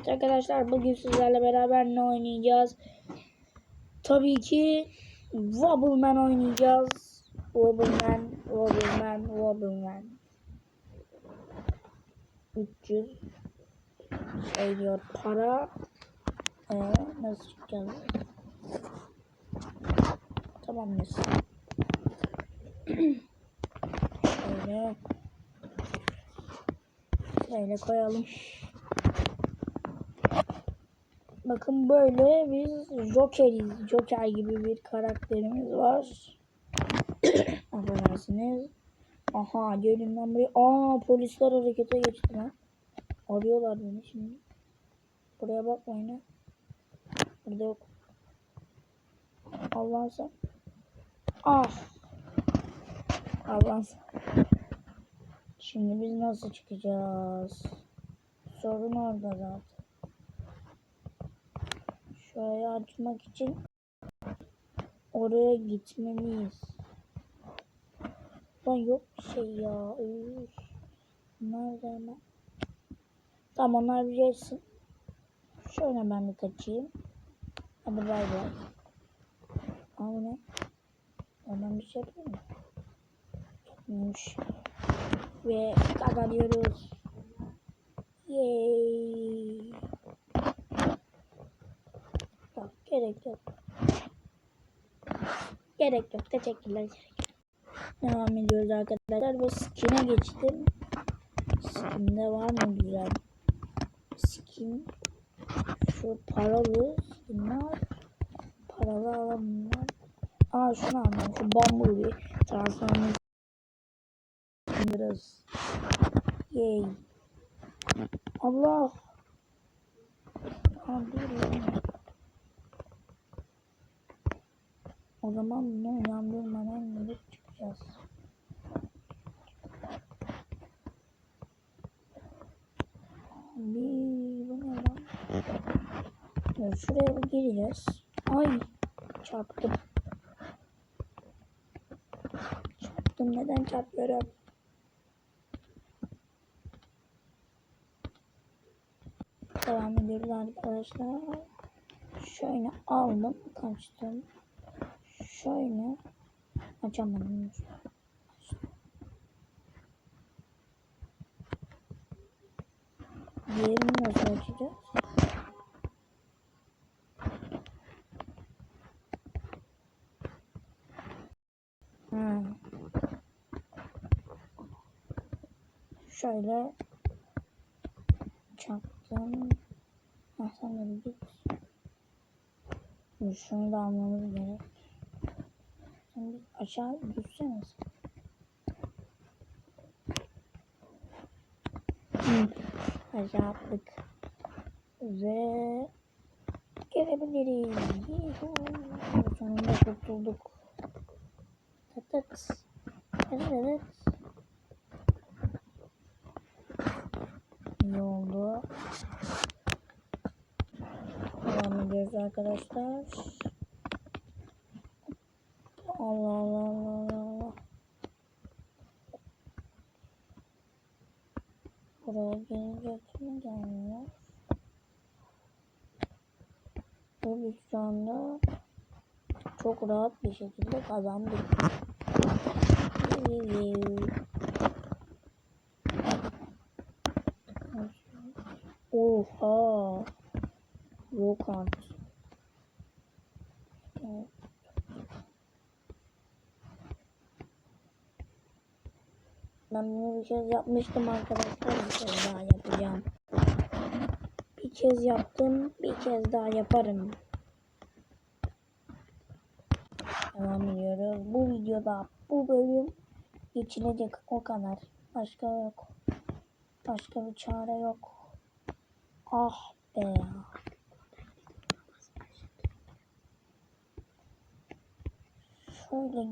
Evet arkadaşlar bugün sizlerle beraber ne oynayacağız? Tabii ki Wobbleman oynayacağız. Wobbleman, Wobbleman, Wobbleman. 300 şey diyor para. Ee, nasıl çıkacağız? Tamam mıyız? Şöyle. Şöyle koyalım. Bakın böyle biz Joker'iz. Joker gibi bir karakterimiz var. Affedersiniz. Aha gelin lan buraya. Aa polisler harekete geçti lan. Arıyorlar beni şimdi. Buraya bakmayın ha. Burada yok. Allah'ın sen. Ah. Allah'ın sen. Şimdi biz nasıl çıkacağız? Sorun orada zaten. Şurayı açmak için oraya gitmeliyiz. Lan yok bir şey ya. Üf. Nerede hemen? Tamam onlar bir gelsin. Şöyle ben de kaçayım. Hadi bay bay. Aa bu ne? Oradan bir şey yapıyor mu? Yapmıyormuş. Ve kazanıyoruz. Yay. Yok gerek yok. Gerek yok. Teşekkürler. Gerek. Devam ediyoruz arkadaşlar. Ve skin'e geçtim. Skin'de var mı güzel? Skin. Şu paralı skinler. Paralı alanlar. Aa şunu aldım. Şu Bumblebee. Transformers. Biraz. Yay. Allah. Aa, dur ya. O zaman bunu uyandırmadan gelip çıkacağız. Bir bu ne lan? Şuraya gireceğiz. Ay çarptım. Çarptım neden çarpıyorum? Devam ediyoruz arkadaşlar. Şöyle aldım kaçtım. Şöyle açamadım. Diğerini nasıl açacağız? Ha. Şöyle çaktım. Ha de bir Şunu da almamız gerek. Bir aşağı düşsene sen. Hı. Aşağı attık. Ve gelebiliriz. Sonunda kurtulduk. Tıt tıt. Evet evet. İyi oldu. Devam ediyoruz arkadaşlar. Allah Allah Allah Allah. Buraya gelecek mi gelmiyor? Ve biz şu anda çok rahat bir şekilde kazandık. Oha. Yok artık. Evet. Ben bunu bir kez yapmıştım arkadaşlar. Bir kez daha yapacağım. Bir kez yaptım. Bir kez daha yaparım. Devam ediyoruz. Bu videoda bu bölüm geçilecek o kadar. Başka yok. Başka bir çare yok. Ah be ya. Şöyle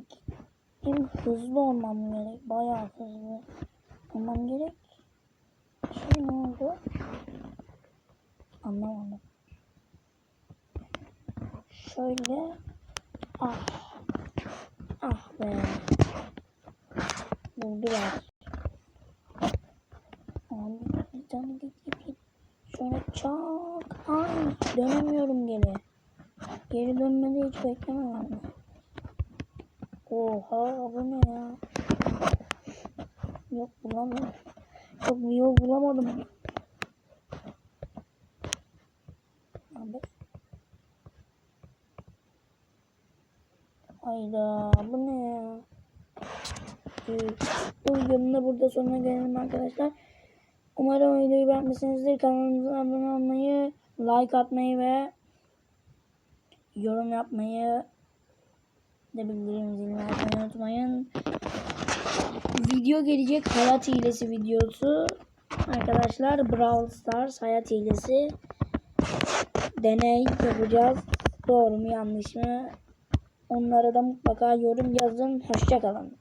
gittim. Hızlı olmam gerek. Bayağı hızlı olmam gerek. Şey ne oldu? Anlamadım. Şöyle. Ah. Ah be. Vurdular. Abi bir tane git. Şöyle Çak. Ay dönemiyorum geri. Geri dönmede hiç beklemem. Oha bu ne ya? Yok bulamadım. Yok yol bulamadım. Abi. Hayda bu ne ya? Bu videonun da burada sonuna gelelim arkadaşlar. Umarım videoyu beğenmişsinizdir. Kanalımıza abone olmayı, like atmayı ve yorum yapmayı de bildirim unutmayın. Video gelecek hayat hilesi videosu. Arkadaşlar Brawl Stars hayat hilesi deney yapacağız. Doğru mu yanlış mı? Onlara da mutlaka yorum yazın. Hoşçakalın.